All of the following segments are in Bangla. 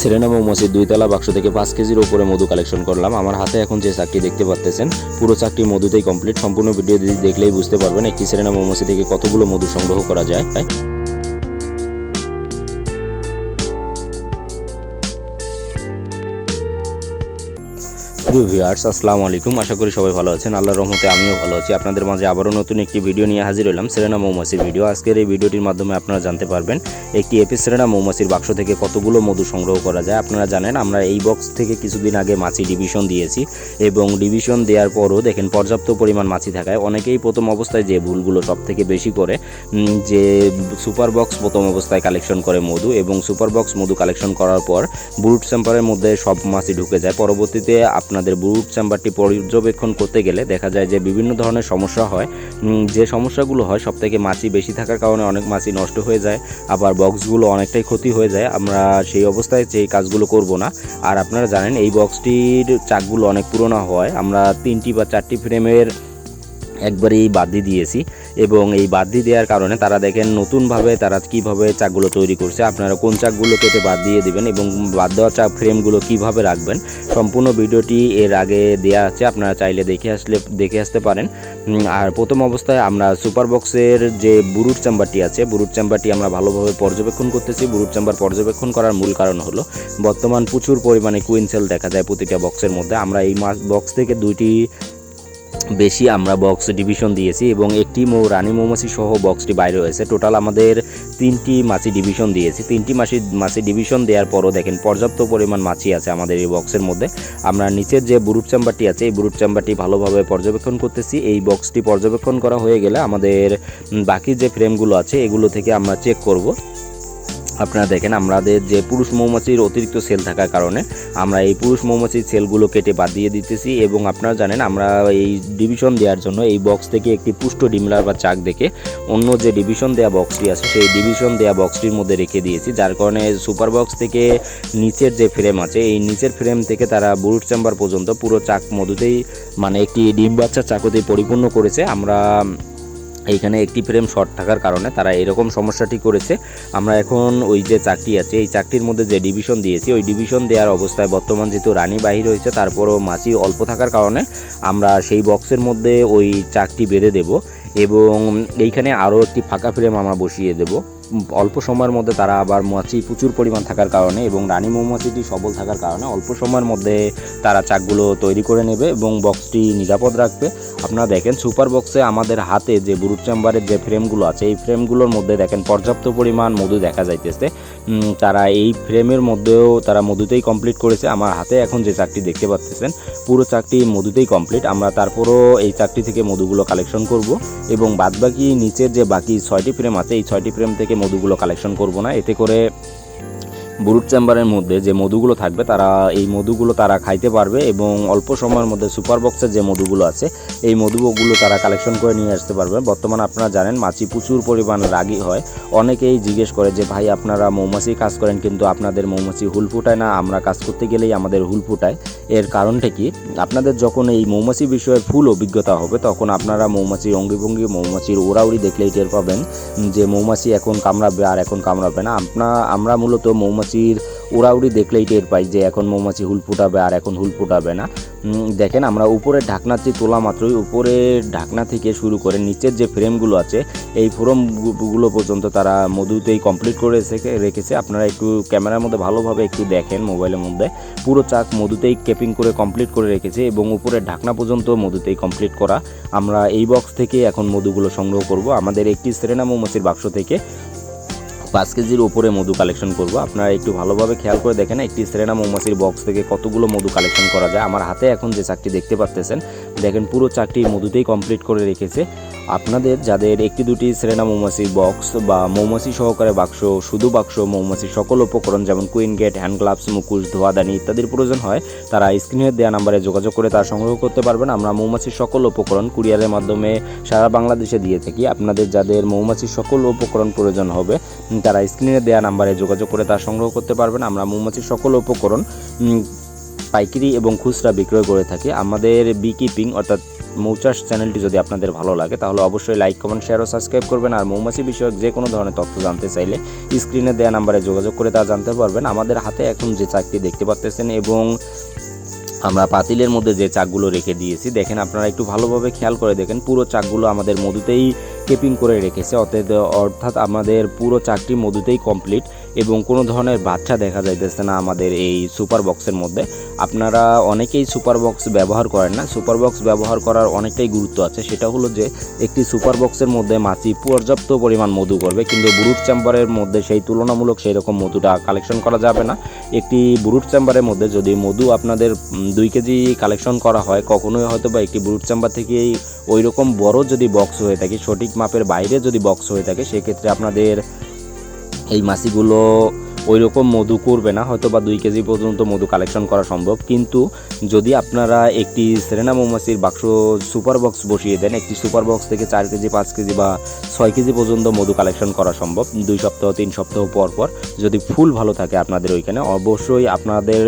সেরেনা মৌমাছির দুইতলা বাক্স থেকে পাঁচ কেজির ওপরে মধু কালেকশন করলাম। আমার হাতে এখন যে চাকটি দেখতে পাচ্তেছেন, পুরো চাকটি মধুতেই কমপ্লিট সম্পূর্ণ ভিডিও দেখলেই বুঝতে পারবেন একটি সেরেনা মৌমাছি থেকে কতগুলো মধু সংগ্রহ করা যায়। প্রিয় ভিউয়ার্স আসসালামু আলাইকুম। আশা করি সবাই ভালো আছেন। আল্লাহর রহমতে আমিও ভালো আছি। আপনাদের মাঝে আবারও নতুন একটি ভিডিও নিয়ে হাজির হলাম, সেরেনা মৌমাছির ভিডিও আজকের এই ভিডিওটির মাধ্যমে আপনারা জানতে পারবেন, একটি এপি সেরেনা মৌমাছির বাক্স থেকে কতগুলো মধু সংগ্রহ করা যায়। আপনারা জানেন, আমরা এই বক্স থেকে কিছুদিন আগে মাছি ডিভিশন দিয়েছি এবং ডিভিশন দেওয়ার পরও দেখেন, পর্যাপ্ত পরিমাণ মাছি থাকায় অনেকেই প্রথম অবস্থায় যে ভুলগুলো সব থেকে বেশি করে যে সুপার বক্স প্রথম অবস্থায় কালেকশন করে মধু এবং সুপার বক্স মধু কালেকশন করার পর ব্রুট চেম্বারের মধ্যে সব মাছি ঢুকে যায়। পরবর্তীতে আপনাদের ব্রুট চেম্বারটি পর্যবেক্ষণ করতে গেলে দেখা যায় যে বিভিন্ন ধরনের সমস্যা হয়। যে সমস্যাগুলো হয় সব থেকে মাছি বেশি থাকার কারণে অনেক মাছি নষ্ট হয়ে যায়, আবার বক্সগুলো অনেকটাই ক্ষতি হয়ে যায়। আমরা সেই অবস্থায় সেই কাজগুলো করব না। আর আপনারা জানেন, এই বক্সটির চাকগুলো অনেক পুরোনো হয়। আমরা তিনটি বা চারটি ফ্রেমের একবারেই বাদ দিয়ে দিয়েছি এবং এই বাদ দেওয়ার কারণে তারা দেখেন নতুনভাবে তারা কীভাবে চাকগুলো তৈরি করছে। আপনারা কোন চাকগুলো কেটে বাদ দিয়ে দিবেন এবং বাদ দেওয়া চাক ফ্রেমগুলো কীভাবে রাখবেন সম্পূর্ণ ভিডিওটি এর আগে দেয়া আছে, আপনারা চাইলে দেখে আসলে, দেখে আসতে পারেন। আর প্রথম অবস্থায় আমরা সুপার বক্সের যে বুরুট চেম্বারটি আছে বুরুট চেম্বারটি আমরা ভালোভাবে পর্যবেক্ষণ করতেছি। বুরুট চেম্বার পর্যবেক্ষণ করার মূল কারণ হলো, বর্তমান প্রচুর পরিমাণে কুইনসেল দেখা যায় প্রতিটা বক্সের মধ্যে। আমরা এই বক্স থেকে দুইটি বেশি আমরা বক্স ডিভিশন দিয়েছি এবং একটি মৌ, রানী মৌমাছি সহ বক্সটি বাইরে হয়েছে টোটাল আমাদের তিনটি মাছি ডিভিশন দিয়েছি। তিনটি মাছি মাছি ডিভিশন দেওয়ার পরও দেখেন পর্যাপ্ত পরিমাণ মাছি আছে আমাদের এই বক্সের মধ্যে। আমরা নিচের যে বুরুট চেম্বারটি আছে, এই বুরুট চেম্বারটি ভালোভাবে পর্যবেক্ষণ করতেছি। এই বক্সটি পর্যবেক্ষণ করা হয়ে গেলে আমাদের বাকি যে ফ্রেমগুলো আছে, এগুলো থেকে আমরা চেক করব। আপনারা দেখেন, আমাদের যে পুরুষ মৌমাছির অতিরিক্ত সেল থাকার কারণে আমরা এই পুরুষ মৌমাছির সেলগুলো কেটে বাদ দিয়ে দিতেছি এবং আপনারা জানেন, আমরা এই ডিভিশন দেওয়ার জন্য এই বক্স থেকে একটি পুষ্ট ডিমলার বা চাক দেখে অন্য যে ডিভিশন দেওয়া বক্সটি আছে, সেই ডিভিশন দেওয়া বক্সটির মধ্যে রেখে দিয়েছি। যার কারণে সুপার বক্স থেকে নিচের যে ফ্রেম আছে, এই নিচের ফ্রেম থেকে তারা বুরুট চেম্বার পর্যন্ত পুরো চাক মধুতেই মানে একটি ডিম বাচ্চা চাকুতেই পরিপূর্ণ করেছে। আমরা এইখানে একটি ফ্রেম শর্ট থাকার কারণে তারা এরকম সমস্যাটি করেছে। আমরা এখন ওই যে চাকরি আছে, এই চাকরির মধ্যে যে ডিভিশন দিয়েছি, ওই ডিভিশন দেওয়ার অবস্থায় বর্তমান যেহেতু রানী বাহির হয়েছে, তারপরও মাছি অল্প থাকার কারণে আমরা সেই বক্সের মধ্যে ওই চাকটি বেঁধে দেব এবং এইখানে আরও একটি ফাঁকা ফ্রেম আমরা বসিয়ে দেব। অল্প সময়ের মধ্যে তারা আবার মাছি প্রচুর পরিমাণ থাকার কারণে এবং রানী মৌমাছিটি সবল থাকার কারণে অল্প সময়ের মধ্যে তারা চাকগুলো তৈরি করে নেবে এবং বক্সটি নিরাপদ রাখবে। আপনারা দেখেন সুপার বক্সে আমাদের হাতে যে বুরুট চেম্বারের যে ফ্রেমগুলো আছে, এই ফ্রেমগুলোর মধ্যে দেখেন পর্যাপ্ত পরিমাণ মধু দেখা যাইতেছে। তারা এই ফ্রেমের মধ্যেও তারা মধুতেই কমপ্লিট করেছে। আমার হাতে এখন যে চাকটি দেখতে পাচ্ছেন পুরো চাকটি মধুতেই কমপ্লিট আমরা তারপরও এই চাকটি থেকে মধুগুলো কালেকশন করব এবং বাদবাকি নিচের যে বাকি ছয়টি ফ্রেম আছে, এই ছয়টি ফ্রেম থেকে মধুগুলো কালেকশন করব না। এতে করে বুরুট চেম্বারের মধ্যে যে মধুগুলো থাকবে, তারা, এই মধুগুলো তারা খাইতে পারবে এবং অল্প সময়ের মধ্যে সুপার বক্সের যে মধুগুলো আছে, এই মধুগুলো তারা কালেকশন করে নিয়ে আসতে পারবে। বর্তমানে আপনারা জানেন, মাছি প্রচুর পরিমাণ রাগী হয়। অনেকেই জিজ্ঞেস করে যে, ভাই, আপনারা মৌমাছি কাজ করেন, কিন্তু আপনাদের মৌমাছি হুল ফুটায় না? আমরা কাজ করতে গেলেই আমাদের হুল ফুটায়। এর কারণটা কি? আপনাদের যখন এই মৌমাছি বিষয়ের ফুল অভিজ্ঞতা হবে, তখন আপনারা মৌমাছির অঙ্গিভঙ্গি, মৌমাছির ওড়াউড়ি দেখলেই টের পাবেন যে, মৌমাছি এখন কামড়াবে আর এখন কামড়াবে না। আপনা আমরা মূলত মৌমাছির ওড়াউড়ি দেখলেই টের পাই যে এখন মৌমাছি হুল ফুটাবে আর এখন হুল ফুটাবে না। দেখেন আমরা উপরের ঢাকনাটি তোলা মাত্রই উপরের ঢাকনা থেকে শুরু করে নিচের যে ফ্রেমগুলো আছে, এই ফ্রেমগুলো পর্যন্ত তারা মধুতেই কমপ্লিট করে রেখে- রেখেছে। আপনারা একটু ক্যামেরার মধ্যে ভালোভাবে একটু দেখেন মোবাইলের মধ্যে। পুরো চাক মধুতেই কেপিং করে কমপ্লিট করে রেখেছে এবং উপরের ঢাকনা পর্যন্ত মধুতেই কমপ্লিট করা। আমরা এই বক্স থেকে এখন মধুগুলো সংগ্রহ করব। আমাদের একটি সেরেনা মৌমাছির বাক্স থেকে পাঁচ কেজির ওপরে মধু কালেকশন করব। আপনারা একটু ভালোভাবে খেয়াল করে দেখেন, একটি সেরেনা মৌমাছির বক্স থেকে কতগুলো মধু কালেকশন করা যায়। আমার হাতে এখন যে চাকটি দেখতে পাচ্তেছেন দেখেন পুরো চাকটি মধুতেই কমপ্লিট করে রেখেছে। আপনাদের যাদের একটি দুটি সেরেনা মৌমাছির বক্স বা মৌমাছি সহকারে বাক্স, শুধু বাক্স মৌমাছির সকল উপকরণ যেমন কুইন গেট, হ্যান্ড গ্লাভস মুকুশ ধোয়াদানি ইত্যাদির প্রয়োজন হয়, তারা স্ক্রিনের দেওয়া নাম্বারে যোগাযোগ করে তা সংগ্রহ করতে পারবেন। আমরা মৌমাছির সকল উপকরণ কুরিয়ারের মাধ্যমে সারা বাংলাদেশে দিয়ে থাকি। আপনাদের যাদের মৌমাছির সকল উপকরণ প্রয়োজন হবে, তারা স্ক্রিনে দেওয়া নাম্বারে যোগাযোগ করে তা সংগ্রহ করতে পারবেন। আমরা মৌমাছির সকল উপকরণ পাইকারি এবং খুচরা বিক্রয় করে থাকি। আমাদের বিকিপিং অর্থাৎ মৌচাষ চ্যানেলটি যদি আপনাদের ভালো লাগে, তাহলে অবশ্যই লাইক কমেন্ট শেয়ার ও সাবস্ক্রাইব করবেন। আর মৌমাছি বিষয়ক যে কোনো ধরনের তথ্য জানতে চাইলে স্ক্রিনে দেওয়া নাম্বারে যোগাযোগ করে তা জানতে পারবেন। আমাদের হাতে এখন যে চাকরি দেখতে পাচ্তেছেন এবং আমরা পাতিলের মধ্যে যে চাকগুলো রেখে দিয়েছি, দেখেন আপনারা একটু ভালোভাবে খেয়াল করে দেখেন, পুরো চাকগুলো আমাদের মধুতেই কেপিং করে রেখেছে। অর্থাৎ অর্থাৎ আমাদের পুরো চাকটি মধুতেই কমপ্লিট এবং কোনো ধরনের বাচ্চা দেখা যাইতেছে না আমাদের এই সুপার বক্সের মধ্যে। আপনারা অনেকেই সুপার বক্স ব্যবহার করেন না। সুপার বক্স ব্যবহার করার অনেকটাই গুরুত্ব আছে। সেটা হলো যে, একটি সুপার বক্সের মধ্যে মাছি পর্যাপ্ত পরিমাণ মধু করবে, কিন্তু ব্রুট চেম্বারের মধ্যে সেই তুলনামূলক সেই রকম মধুটা কালেকশন করা যাবে না। একটি ব্রুট চেম্বারের মধ্যে যদি মধু আপনাদের দুই কেজি কালেকশন করা হয়, কখনোই হয়তো বা একটি ব্রুট চেম্বার থেকেই ওই রকম বড় যদি বক্স হয়ে থাকে, সঠিক মাপের বাইরে যদি বক্স হয়ে থাকে, সেক্ষেত্রে আপনাদের এই মাছিগুলো ওই রকম মধু করবে না হয়তো বা দুই কেজি পর্যন্ত মধু কালেকশন করা সম্ভব। কিন্তু যদি আপনারা একটি সেরেনা মৌমাছির বাক্স সুপার বক্স বসিয়ে দেন, একটি সুপার বক্স থেকে চার কেজি, পাঁচ কেজি বা ছয় কেজি পর্যন্ত মধু কালেকশন করা সম্ভব, দুই সপ্তাহ, তিন সপ্তাহ পর পর, যদি ফুল ভালো থাকে আপনাদের ওইখানে, অবশ্যই আপনাদের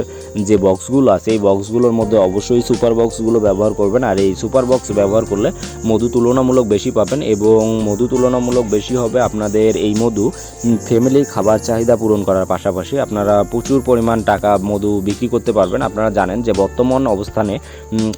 যে বক্সগুলো আছে, এই বক্সগুলোর মধ্যে অবশ্যই সুপার বক্সগুলো ব্যবহার করবেন। আর এই সুপার বক্স ব্যবহার করলে মধু তুলনামূলক বেশি পাবেন এবং মধু তুলনামূলক বেশি হবে আপনাদের এই মধু ফ্যামিলির খাবার চাহিদা পূরণ করার পাশাপাশি আপনারা প্রচুর পরিমাণ টাকা মধু বিক্রি করতে পারবেন। আপনারা জানেন যে বর্তমান অবস্থানে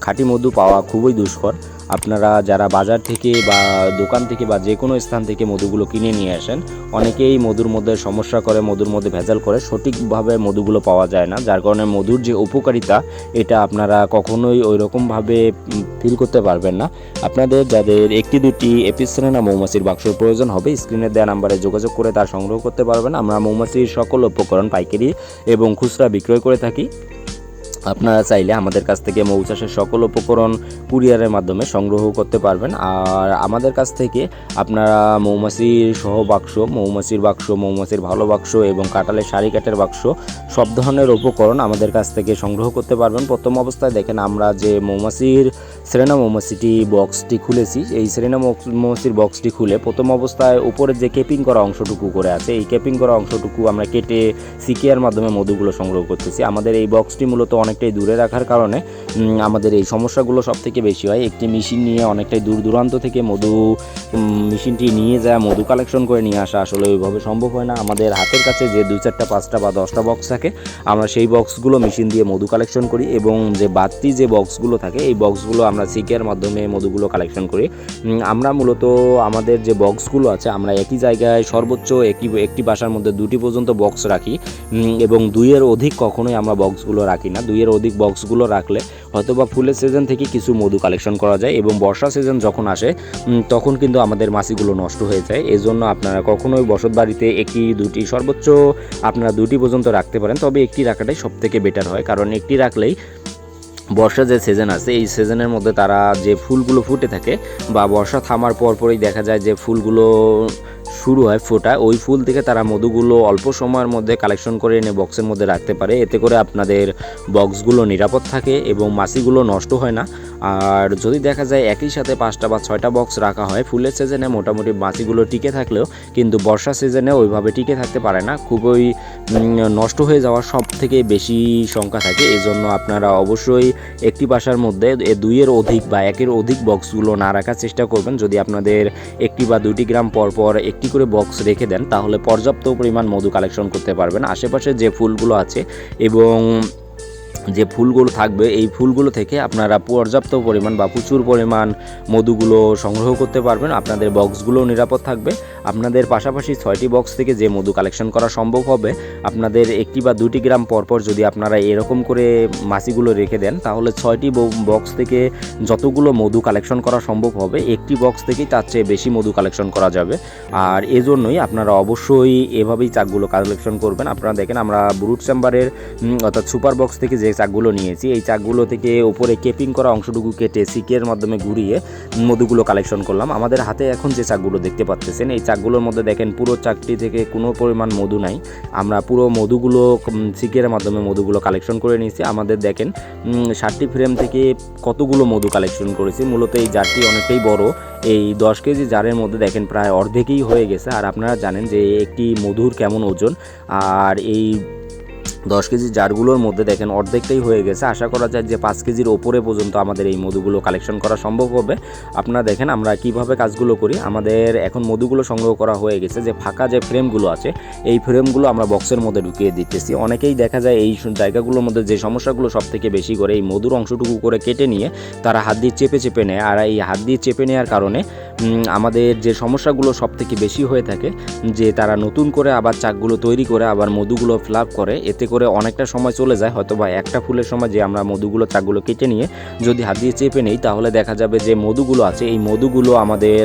খাঁটি মধু পাওয়া খুবই দুষ্কর। আপনারা যারা বাজার থেকে বা দোকান থেকে বা যে কোনো স্থান থেকে মধুগুলো কিনে নিয়ে আসেন, অনেকেই মধুর মধ্যে সমস্যা করে, মধুর মধ্যে ভেজাল করে, সঠিকভাবে মধুগুলো পাওয়া যায় না। যার কারণে মধুর যে উপকারিতা, এটা আপনারা কখনোই ওই রকমভাবে ফিল করতে পারবেন না। আপনাদের যাদের একটি দুটি এপিসেনা মৌমাছির বাক্সর প্রয়োজন হবে, স্ক্রিনে দেওয়া নাম্বারে যোগাযোগ করে তার সংগ্রহ করতে পারবেন। আমরা মৌমাছির সকল উপকরণ, পাইকারি এবং খুচরা বিক্রয় করে থাকি। আপনারা চাইলে আমাদের কাছ থেকে মৌ চাষের সকল উপকরণ কুরিয়ারের মাধ্যমে সংগ্রহ করতে পারবেন। আর আমাদের কাছ থেকে আপনারা মৌমাছির সহ বাক্স, মৌমাছির বাক্স, মৌমাছির ভালো বাক্স এবং কাটালের শাড়ি কাটের বাক্স সব ধরনের উপকরণ আমাদের কাছ থেকে সংগ্রহ করতে পারবেন। প্রথম অবস্থায় দেখেন আমরা যে মৌমাছির শ্রেণা মৌমাছিটি বক্সটি খুলেছি। এই শ্রেণা মৌমাছির বক্সটি খুলে প্রথম অবস্থায় উপরে যে কেপিং করা অংশটুকু করে আছে, এই কেপিং করা অংশটুকু আমরা কেটে সিকিয়ার মাধ্যমে মধুগুলো সংগ্রহ করতেছি। আমাদের এই বক্সটি মূলত অনেকটাই দূরে রাখার কারণে আমাদের এই সমস্যাগুলো সব থেকে বেশি হয়। একটি মেশিন নিয়ে অনেকটাই দূর দূরান্ত থেকে মধু মেশিনটি নিয়ে যায়, মধু কালেকশন করে নিয়ে আসা আসলে ওইভাবে সম্ভব হয় না। আমাদের হাতের কাছে যে দুই চারটা, পাঁচটা বা দশটা বক্স থাকে, আমরা সেই বক্সগুলো মেশিন দিয়ে মধু কালেকশন করি এবং যে বাড়তি যে বক্সগুলো থাকে, এই বক্সগুলো আমরা সিকের মাধ্যমে মধুগুলো কালেকশন করি। আমরা মূলত আমাদের যে বক্সগুলো আছে, আমরা একই জায়গায় সর্বোচ্চ একটি একটি বাসার মধ্যে দুটি পর্যন্ত বক্স রাখি। এবং দুইয়ের অধিক কখনোই আমরা বক্সগুলো রাখি না। দুইয়ের অধিক বক্সগুলো রাখলে হয়তোবা ফুলের সিজন থেকে কিছু মধু কালেকশন করা যায় এবং বর্ষা সিজন যখন আসে তখন কিন্তু আমাদের মাছিগুলো নষ্ট হয়ে যায়। এজন্য আপনারা কখনোই বসত বাড়িতে একটি, দুটি, সর্বোচ্চ আপনারা দুটি পর্যন্ত রাখতে পারেন। তবে একটি রাখাটাই সব থেকে বেটার হয়। কারণ একটি রাখলেই বর্ষা যে সিজন আছে, এই সিজনের মধ্যে তারা যে ফুলগুলো ফুটে থাকে বা বর্ষা থামার পর পরই দেখা যায় যে ফুলগুলো শুরু হয় ফোটা। ওই ফুল থেকে তারা মধুগুলো অল্প সময়ের মধ্যে কালেকশন করে এনে বক্সের মধ্যে রাখতে পারে। এতে করে আপনাদের বক্সগুলো নিরাপদ থাকে এবং মাসিগুলো নষ্ট হয় না। আর যদি দেখা যায় একই সাথে পাঁচটা বা ছয়টা বক্স রাখা হয়, ফুলের সিজনে মোটামুটি মাছিগুলো টিকে থাকলেও কিন্তু বর্ষা সিজনে ওইভাবে টিকে থাকতে পারে না। খুবই নষ্ট হয়ে যাওয়ার সব থেকে বেশি সংখ্যা থাকে। এজন্য আপনারা অবশ্যই একটি বাসার মধ্যে দুইয়ের অধিক বা একের অধিক বক্সগুলো না রাখার চেষ্টা করবেন। যদি আপনাদের একটি বা দুইটি গ্রাম পর পর একটি করে বক্স রেখে দেন, তাহলে পর্যাপ্ত পরিমাণ মধু কালেকশন করতে পারবেন। আশেপাশে যে ফুলগুলো আছে এবং যে ফুলগুলো থাকবে, এই ফুলগুলো থেকে আপনারা পর্যাপ্ত পরিমাণ বা প্রচুর পরিমাণ মধুগুলো সংগ্রহ করতে পারবেন। আপনাদের বক্সগুলো নিরাপদ থাকবে। আপনাদের পাশাপাশি ছয়টি বক্স থেকে যে মধু কালেকশন করা সম্ভব হবে, আপনাদের একটি বা দুটি গ্রাম পরপর যদি আপনারা এরকম করে মাছিগুলো রেখে দেন, তাহলে ছয়টি বক্স থেকে যতগুলো মধু কালেকশন করা সম্ভব হবে, একটি বক্স থেকেই তার চেয়ে বেশি মধু কালেকশন করা যাবে। আর এজন্যই আপনারা অবশ্যই এভাবেই চাকগুলো কালেকশন করবেন। আপনারা দেখেন আমরা ব্রুট চেম্বারের অর্থাৎ সুপার বক্স থেকে যে চাকগুলো নিয়েছি, এই চাকগুলো থেকে উপরে কেপিং করা অংশটুকু কেটে সিকের মাধ্যমে ঘুরিয়ে মধুগুলো কালেকশন করলাম। আমাদের হাতে এখন যে চাকগুলো দেখতে পাচ্ছেন, এই চাকগুলোর মধ্যে দেখেন পুরো চাকটি থেকে কোনো পরিমাণ মধু নাই। আমরা পুরো মধুগুলো সিকের মাধ্যমে মধুগুলো কালেকশন করে নিয়েছি। আমাদের দেখেন ষাটটি ফ্রেম থেকে কতগুলো মধু কালেকশন করেছি। মূলত এই জারটি অনেকটাই বড়। এই দশ কেজি জারের মধ্যে দেখেন প্রায় অর্ধেকই হয়ে গেছে। আর আপনারা জানেন যে একটি মধুর কেমন ওজন। আর এই দশ কেজি জারগুলোর মধ্যে দেখেন অর্ধেকটাই হয়ে গেছে। আশা করা যায় যে পাঁচ কেজির ওপরে পর্যন্ত আমাদের এই মধুগুলো কালেকশন করা সম্ভব হবে। আপনারা দেখেন আমরা কীভাবে কাজগুলো করি। আমাদের এখন মধুগুলো সংগ্রহ করা হয়ে গেছে যে ফাঁকা যে ফ্রেমগুলো আছে, এই ফ্রেমগুলো আমরা বক্সের মধ্যে ঢুকিয়ে দিতেছি। অনেকেই দেখা যায় এই জায়গাগুলোর মধ্যে যে সমস্যাগুলো সব থেকে বেশি করে, এই মধুর অংশটুকু করে কেটে নিয়ে তারা হাত দিয়ে চেপে চেপে নেয়। আর এই হাত দিয়ে চেপে নেওয়ার কারণে আমাদের যে সমস্যাগুলো সব থেকে বেশি হয়ে থাকে, যে তারা নতুন করে আবার চাকগুলো তৈরি করে, আবার মধুগুলো ফ্লাপ করে, এতে করে অনেকটা সময় চলে যায় হয়তো বা একটা ফুলের সময় যে আমরা মধুগুলো চাকগুলো কেটে নিয়ে যদি হাত দিয়ে চেপে নিই, তাহলে দেখা যাবে যে মধুগুলো আছে। এই মধুগুলো আমাদের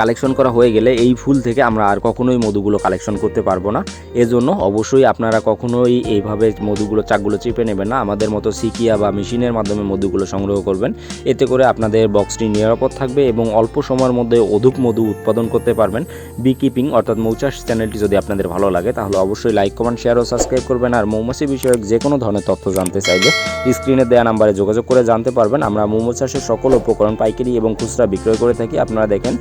কালেকশন করা হয়ে গেলে এই ফুল থেকে আমরা আর কখনোই মধুগুলো কালেকশন করতে পারব না। এজন্য অবশ্যই আপনারা কখনোই এইভাবে মধুগুলো, চাকগুলো চেপে নেবেন না। আমাদের মতো সিকিয়া বা মেশিনের মাধ্যমে মধুগুলো সংগ্রহ করবেন। এতে করে আপনাদের বক্সটি নিরাপদ থাকবে এবং অল্প সময়ের মধ্যে অধিক মধু উৎপাদন করতে পারবেন। বি কিপিং অর্থাৎ মৌচাষ চ্যানেলটি যদি আপনাদের ভালো লাগে, তাহলে অবশ্যই লাইক কমেন্ট শেয়ার ও সাবস্ক্রাইব করবেন। আর মৌমাছি বিষয়ক যে কোনো ধরনের তথ্য জানতে চাইলে স্ক্রিনে দেওয়া নাম্বারে যোগাযোগ করে জানতে পারবেন। আমরা মৌমাছি চাষের সকল উপকরণ, পাইকারি এবং খুচরা বিক্রয় করে থাকি। আপনারা দেখেন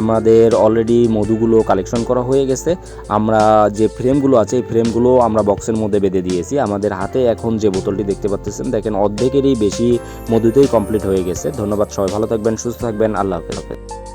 আমাদের অলরেডি মধুগুলো কালেকশন করা হয়ে গেছে। আমরা যে ফ্রেমগুলো আছে, এই ফ্রেমগুলো আমরা বক্সের মধ্যে বেঁধে দিয়েছি। আমাদের হাতে এখন যে বোতলটি দেখতে পাচ্ছেন দেখেন অর্ধেকেরই বেশি মধুতেই কমপ্লিট হয়ে গেছে। ধন্যবাদ সবাই, ভালো থাকবেন, সুস্থ থাকবেন, আল্লাহ হাফেজ।